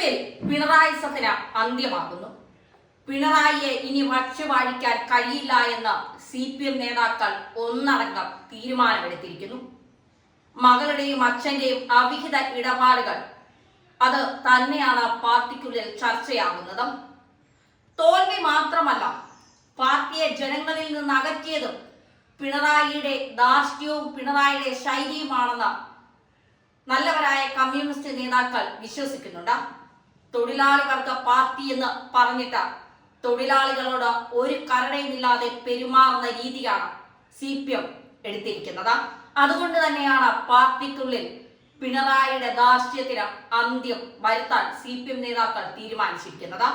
എമ്മിൽ പിണറായിസത്തിന് അന്ത്യമാകുന്നു. പിണറായിയെ ഇനി വച്ചു വാഴിക്കാൻ കഴിയില്ല എന്ന് സി പി എം നേതാക്കൾ ഒന്നടങ്കം തീരുമാനമെടുത്തിരിക്കുന്നു. മകളുടെയും അച്ഛന്റെയും അവിഹിത ഇടപാടുകൾ അത് തന്നെയാണ് പാർട്ടിക്കുള്ളിൽ ചർച്ചയാകുന്നത്. തോൽവി മാത്രമല്ല പാർട്ടിയെ ജനങ്ങളിൽ നിന്ന് അകറ്റിയതും പിണറായിയുടെ ധാർഷ്ട്യവും പിണറായിയുടെ ശൈലിയുമാണെന്ന് നല്ലവരായ കമ്മ്യൂണിസ്റ്റ് നേതാക്കൾ വിശ്വസിക്കുന്നുണ്ട്. തൊഴിലാളി വർഗ പാർട്ടി എന്ന് പറഞ്ഞിട്ട് തൊഴിലാളികളോട് ഒരു കരുണയുമില്ലാതെ പെരുമാറുന്ന രീതിയാണ് സി പി എം എടുത്തിരിക്കുന്നത്. അതുകൊണ്ട് തന്നെയാണ് പാർട്ടിക്കുള്ളിൽ പിണറായിയുടെ ദാർഷ്ട്യത്തിന് അന്ത്യം വരുത്താൻ സി പി എം നേതാക്കൾ തീരുമാനിച്ചിരിക്കുന്നത്.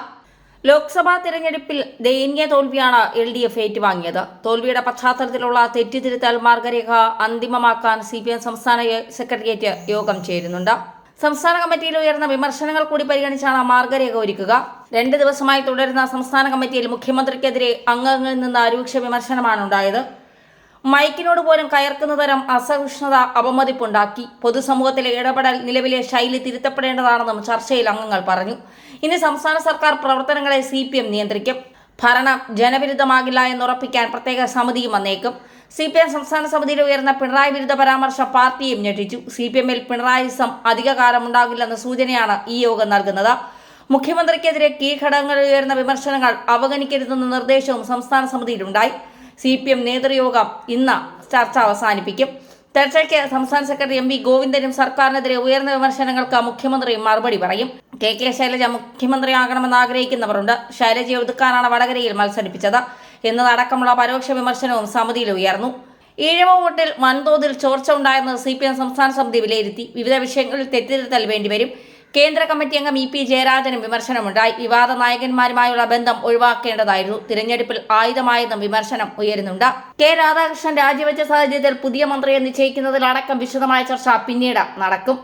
ലോക്സഭാ തിരഞ്ഞെടുപ്പിൽ ദയനീയ തോൽവിയാണ് എൽ ഡി എഫ് ഏറ്റുവാങ്ങിയത്. തോൽവിയുടെ പശ്ചാത്തലത്തിലുള്ള തെറ്റിതിരുത്തൽ മാർഗരേഖ അന്തിമമാക്കാൻ സി പി എം സംസ്ഥാന സെക്രട്ടേറിയറ്റ് യോഗം ചേരുന്നുണ്ട്. സംസ്ഥാന കമ്മിറ്റിയിൽ ഉയർന്ന വിമർശനങ്ങൾ കൂടി പരിഗണിച്ചാണ് മാർഗരേഖ ഒരുക്കുക. രണ്ട് ദിവസമായി തുടരുന്ന സംസ്ഥാന കമ്മിറ്റിയിൽ മുഖ്യമന്ത്രിക്കെതിരെ അംഗങ്ങളിൽ നിന്ന് രൂക്ഷ വിമർശനമാണ് ഉണ്ടായത്. മൈക്കിനോട് പോലും കയർക്കുന്ന തരം അസഹിഷ്ണുത അപമതിപ്പുണ്ടാക്കി. പൊതുസമൂഹത്തിലെ ഇടപെടൽ നിലവിലെ ശൈലി തിരുത്തപ്പെടേണ്ടതാണെന്നും ചർച്ചയിൽ അംഗങ്ങൾ പറഞ്ഞു. ഇനി സംസ്ഥാന സർക്കാർ പ്രവർത്തനങ്ങളെ സി നിയന്ത്രിക്കും. ഭരണം ജനവിരുദ്ധമാകില്ല എന്നുറപ്പിക്കാൻ പ്രത്യേക സമിതിയും വന്നേക്കും. സി പി എം സംസ്ഥാന സമിതിയിൽ ഉയർന്ന പിണറായി വിരുദ്ധ പരാമർശ പാർട്ടിയും ഞെട്ടിച്ചു. സി പി എമ്മിൽ പിണറായിസം അധികകാലം ഉണ്ടാകില്ലെന്ന സൂചനയാണ് ഈ യോഗം നൽകുന്നത്. മുഖ്യമന്ത്രിക്കെതിരെ കീഴ്ഘടകങ്ങളിൽ ഉയർന്ന വിമർശനങ്ങൾ അവഗണിക്കരുതെന്ന നിർദ്ദേശവും സംസ്ഥാന സമിതിയിലുണ്ടായി. സി പി എം നേതൃയോഗം ഇന്ന് ചർച്ച അവസാനിപ്പിക്കും. ചർച്ചയ്ക്ക് സംസ്ഥാന സെക്രട്ടറി എം വി ഗോവിന്ദനും സർക്കാരിനെതിരെ ഉയർന്ന വിമർശനങ്ങൾക്ക് മുഖ്യമന്ത്രി മറുപടി പറയും. കെ കെ ശൈലജ മുഖ്യമന്ത്രിയാകണമെന്ന് ആഗ്രഹിക്കുന്നവരുണ്ട്. ശൈലജയെ ഒതുക്കാനാണ് വടകരയിൽ മത്സരിപ്പിച്ചത്. എന്നതടക്കമുള്ള പരോക്ഷ വിമർശനവും സമിതിയിൽ ഉയർന്നു. ഈഴവ വോട്ടിൽ വൻതോതിൽ ചോർച്ച ഉണ്ടായെന്ന് സി പി എം സംസ്ഥാന സമിതി വിലയിരുത്തി. വിവിധ വിഷയങ്ങളിൽ തെറ്റിദ്ധരുത്തൽ വേണ്ടിവരും. കേന്ദ്ര കമ്മിറ്റി അംഗം ഇ പി ജയരാജനും വിമർശനമുണ്ടായി. വിവാദ നായകന്മാരുമായുള്ള ബന്ധം ഒഴിവാക്കേണ്ടതായിരുന്നു. തിരഞ്ഞെടുപ്പിൽ ആയുധമായെന്നും വിമർശനം ഉയരുന്നുണ്ട്. കെ രാധാകൃഷ്ണൻ രാജിവെച്ച സാഹചര്യത്തിൽ പുതിയ മന്ത്രിയെ നിശ്ചയിക്കുന്നതിലടക്കം വിശദമായ ചർച്ച പിന്നീട് നടക്കും.